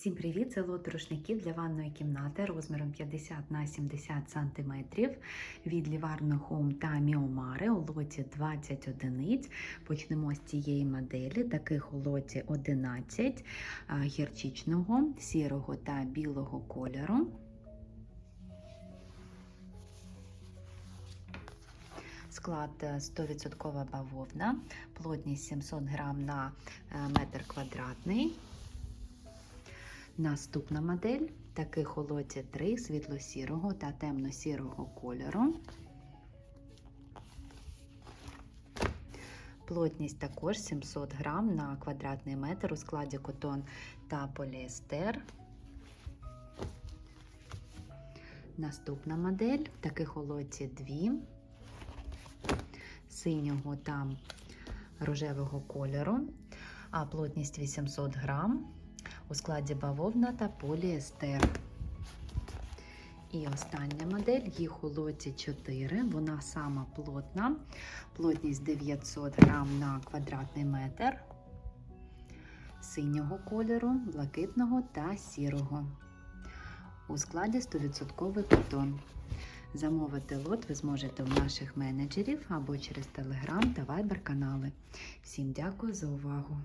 Всім привіт! Це лот рушників для ванної кімнати розміром 50 на 70 см від Livarno Home та Mіомари у лоті 20 одиниць. Почнемо з цієї моделі. Таких у лоті 11 гірчичного, сірого та білого кольору. Склад е, 100% бавовна, плотність 700 грам на е, метр квадратний. Наступна модель. Таких лоті 3 світло-сірого та темно-сірого кольору. Плотність також 700 грам на квадратний метр у складі котон та поліестер. Наступна модель. Таких у 2 синього та рожевого кольору, а плотність 800 грам у складі бавовна та поліестер. І остання модель, їх у лоті 4, вона сама плотна, плотність 900 грам на квадратний метр, синього кольору, блакитного та сірого. У складі 100% котон. Замовити лот ви зможете у наших менеджерів або через Telegram та Viber канали. Всім дякую за увагу!